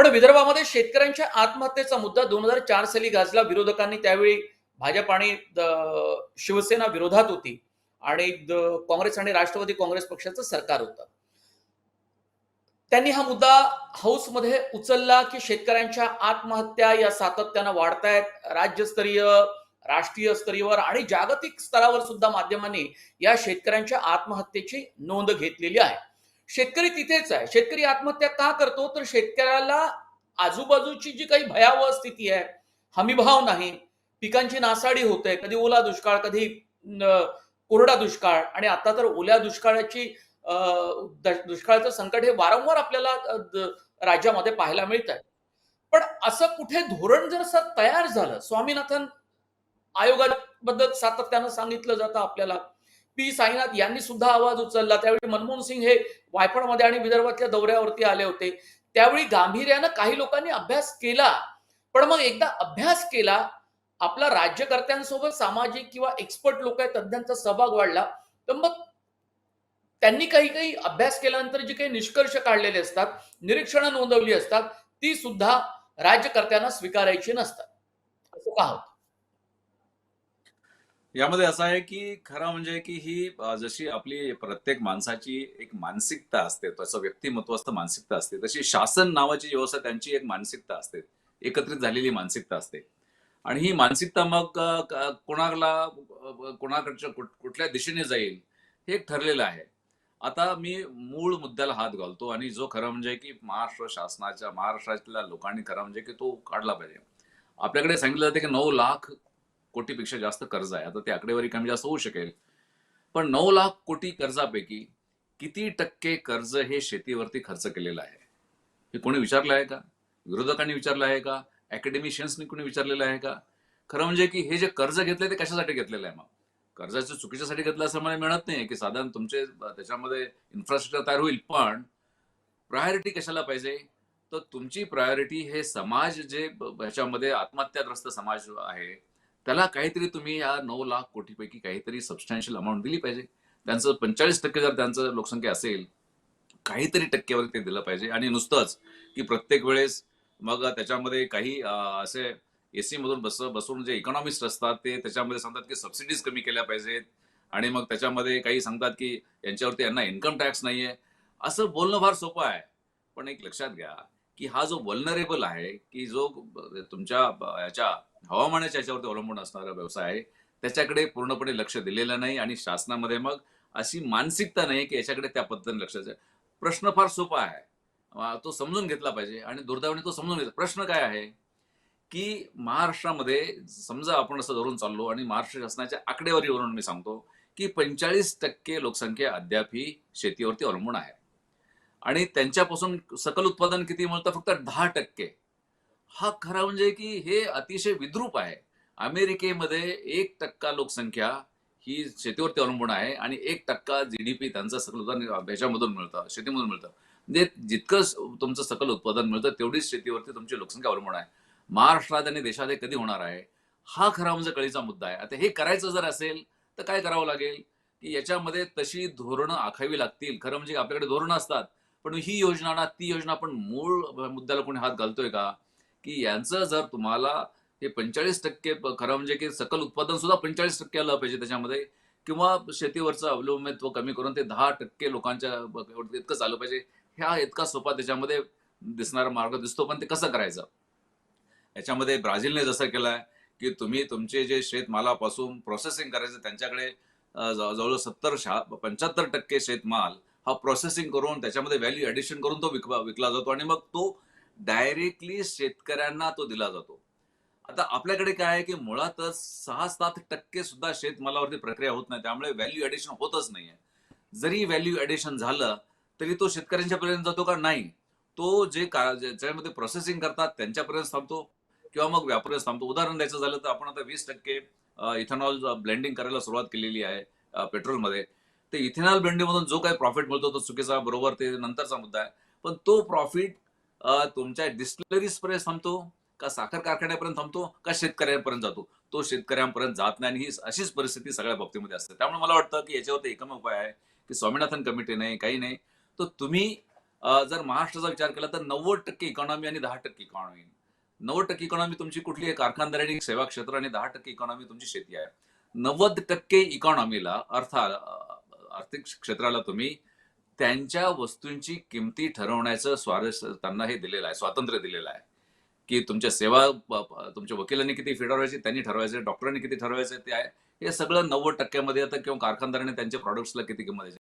पण विदर्भामध्ये शेतकऱ्यांच्या आत्महत्येचा मुद्दा दोन हजार चार साली गाजला. विरोधकांनी त्यावेळी भाजप आणि शिवसेना विरोधात होती. आणि काँग्रेस आणि राष्ट्रवादी काँग्रेस पक्षाचं सरकार होतं. त्यांनी हा मुद्दा हाऊसमध्ये उचलला की शेतकऱ्यांच्या आत्महत्या या सातत्यानं वाढतायत. राज्यस्तरीय राष्ट्रीय स्तरीयवर आणि जागतिक स्तरावर सुद्धा माध्यमांनी या शेतकऱ्यांच्या आत्महत्येची नोंद घेतलेली आहे. शेतकरी तिथेच आहे. शेतकरी आत्महत्या का करतो? तर शेतकऱ्याला आजूबाजूची जी काही भयावह स्थिती आहे हमीभाव नाही पिकांची नासाडी होते कधी ओला दुष्काळ कधी कोरडा दुष्काळ आणि आता तर ओल्या दुष्काळाची दुष्काळाचं संकट हे वारंवार आपल्याला राज्यामध्ये पाहायला मिळत आहे पण असं कुठे धोरण जर असं तयार झालं स्वामीनाथन आयोगाबद्दल सातत्यानं सांगितलं जातं आपल्याला पी साईनाथ यांनी सुद्धा आवाज उचलला. त्यावेळी मनमोहन सिंग हे वायफळमध्ये आणि विदर्भातल्या दौऱ्यावरती आले होते. त्यावेळी गांभीर्यानं काही लोकांनी अभ्यास केला. पण मग एकदा अभ्यास केला आपला राज्यकर्त्यांसोबत सामाजिक किंवा एक्सपर्ट लोक आहेत तज्ज्ञांचा सहभाग वाढला. तर मग त्यांनी काही काही अभ्यास केल्यानंतर जे काही निष्कर्ष काढलेले असतात निरीक्षणं नोंदवली असतात ती सुद्धा राज्यकर्त्यांना स्वीकारायची नसतात. असं का होतं? यामध्ये असं आहे की खरं म्हणजे की ही जशी आपली प्रत्येक माणसाची एक मानसिकता असते त्याचं व्यक्तिमत्व असतं मानसिकता असते तशी शासन नावाची व्यवस्था त्यांची एक मानसिकता असते एकत्रित झालेली मानसिकता असते. आणि ही मानसिकता मग कोणाला कोणाकडच्या कुठल्या दिशेने जाईल हे एक ठरलेलं आहे. आता मी मूळ मुद्द्याला हात घालतो आणि जो खरं म्हणजे की महाराष्ट्र शासनाच्या महाराष्ट्रातल्या लोकांनी खरं म्हणजे की तो काढला पाहिजे. आपल्याकडे सांगितलं जाते की नऊ लाख कोटीपेक्षा जास्त कर्ज आहे. आता ती आकडेवारी कमी जास्त होऊ शकेल. पण नऊ लाख कोटी कर्जापैकी किती टक्के कर्ज हे शेतीवरती खर्च केलेलं आहे? हे कोणी विचारलं आहे का? विरोधकांनी विचारलं आहे का? अकॅडमिशियन्सनी कोणी विचारलेलं आहे का? खरं म्हणजे की हे जे कर्ज घेतलंय ते कशासाठी घेतलेलं आहे मग? कर्जाचं चुकीच्यासाठी घेतलं असं मला मिळत नाही की साधारण तुमचे त्याच्यामध्ये इन्फ्रास्ट्रक्चर तयार होईल पण प्रायोरिटी कशाला पाहिजे? तर तुमची प्रायोरिटी हे समाज जे ह्याच्यामध्ये आत्महत्याग्रस्त समाज आहे त्याला काहीतरी तुम्ही या नऊ लाख कोटीपैकी काहीतरी सबस्टॅन्शियल अमाऊंट दिली पाहिजे. त्यांचं पंचेचाळीस टक्के जर त्यांचं लोकसंख्या असेल काहीतरी टक्केवर ते दिलं पाहिजे. आणि नुसतंच की प्रत्येक वेळेस मग त्याच्यामध्ये काही असे एसी मधून बस बसून जे इकॉनॉमिस्ट असतात ते त्याच्यामध्ये सांगतात की सबसिडीज कमी केल्या पाहिजेत. आणि मग त्याच्यामध्ये काही सांगतात की यांच्यावरती यांना इन्कम टॅक्स नाहीये. असं बोलणं फार सोपं आहे. पण एक लक्षात घ्या की हा जो वल्नरेबल आहे की जो तुमच्या याच्या हवामानाच्या याच्यावरती अवलंबून असणारा व्यवसाय आहे. त्याच्याकडे पूर्णपणे लक्ष दिलेलं नाही आणि शासनामध्ये मग अशी मानसिकता नाही की याच्याकडे त्या पद्धतीने लक्ष द्यायचं. प्रश्न फार सोपा आहे. तो समजून घेतला पाहिजे आणि दुर्दैवाने तो समजून घेतला. प्रश्न काय आहे? की महाराष्ट्रामध्ये समजा आपण असं धरून चाललो आणि महाराष्ट्र शासनाच्या आकडेवारीवरून मी सांगतो की पंचेचाळीस टक्के लोकसंख्या अद्याप ही शेतीवरती अवलंबून आहे. आणि त्यांच्यापासून सकल उत्पादन किती मिळतं? फक्त दहा टक्के. हा खरा म्हणजे की हे अतिशय विद्रूप आहे. अमेरिकेमध्ये एक टक्का लोकसंख्या ही शेतीवरती अवलंबून आहे आणि एक टक्का जीडीपी त्यांचं सकल उत्पादन ह्याच्यामधून मिळतं शेतीमधून मिळतं. म्हणजे जितकं तुमचं सकल उत्पादन मिळतं तेवढीच शेतीवरती तुमची लोकसंख्या अवलंबून आहे. महाराष्ट्रात आणि देशात हे कधी होणार आहे? हा खरा म्हणजे कळीचा मुद्दा आहे. आता हे करायचं जर असेल तर काय करावं लागेल? की याच्यामध्ये तशी धोरणं आखावी लागतील. खरं म्हणजे आपल्याकडे धोरणं असतात. पण ही योजना ना ती योजना पण मूळ मुद्द्याला कोणी हात घालतोय का? की यांचं जर तुम्हाला हे पंचेचाळीस टक्के खरं म्हणजे की सकल उत्पादन सुद्धा पंचेचाळीस टक्के आलं पाहिजे त्याच्यामध्ये किंवा शेतीवरचं अवलंबित्व कमी करून ते दहा टक्के लोकांच्या इतकंच आलं पाहिजे ह्या इतका सोपा त्याच्यामध्ये दिसणारा मार्ग दिसतो पण ते कसं करायचं? याच्यामध्ये ब्राझीलने जसं केलंय की तुम्ही तुमचे जे शेतमालापासून प्रोसेसिंग करायचं त्यांच्याकडे जवळजवळ जवळ- शहा पंच्याहत्तर टक्के शेतमाल हा प्रोसेसिंग करून त्याच्यामध्ये व्हॅल्यू ॲडिशन करून तो विकवा विकला जातो आणि मग तो डायरेक्टली शेतकऱ्यांना तो दिला जातो. आता आपल्याकडे काय आहे की मुळातच सहा सात टक्के सुद्धा शेतमालावरती प्रक्रिया होत नाही. त्यामुळे व्हॅल्यू ऍडिशन होतच नाहीये. जरी व्हॅल्यू ऍडिशन झालं तरी तो शेतकऱ्यांच्या पर्यंत जातो का? नाही. तो जे का ज्याच्यामध्ये प्रोसेसिंग करतात त्यांच्यापर्यंत थांबतो किंवा मग व्यापाऱ्याच थांबतो. उदाहरण द्यायचं झालं तर आपण आता वीस टक्के इथेनॉल ब्लेंडिंग करायला सुरुवात केलेली आहे पेट्रोलमध्ये. ते इथेनॉल ब्लेंडिंग मधून जो काही प्रॉफिट मिळतो तो चुकीचा बरोबर ते नंतरचा मुद्दा आहे. पण तो प्रॉफिट तुमच्या डिस्टिलरीज पर्यंत थांबतो का साखर कारखान्यापर्यंत थांबतो का शेतकऱ्यांपर्यंत जातो? तो शेतकऱ्यांपर्यंत जात नाही आणि ही अशीच परिस्थिती सगळ्या बाबतीमध्ये असते. त्यामुळे मला वाटतं की याच्यावरती एकमेव उपाय आहे की स्वामीनाथन कमिटी नाही काही नाही. तर तुम्ही जर महाराष्ट्राचा विचार केला तर नव्वद टक्के इकॉनॉमी आणि दहा टक्के इकॉनॉमी नव्वद टक्के इकॉनॉमी तुमची कुठली आहे? कारखानदारी आणि सेवा क्षेत्र आणि दहा टक्के इकॉनॉमी तुमची शेती आहे. नव्वद टक्के इकॉनॉमीला अर्थ आर्थिक क्षेत्राला तुम्ही त्यांच्या वस्तूंची किमती ठरवण्याचं स्वारस्य त्यांना हे दिलेलं आहे स्वातंत्र्य दिलेलं आहे. की तुमच्या सेवा तुमच्या वकिलांनी किती फी त्यांनी ठरवायचे डॉक्टरांनी किती ठरवायचे ते आहे. हे सगळं नव्वद टक्क्यामध्ये येतं किंवा कारखानदाराने त्यांच्या प्रॉडक्ट्सला किती किंमत द्यायची.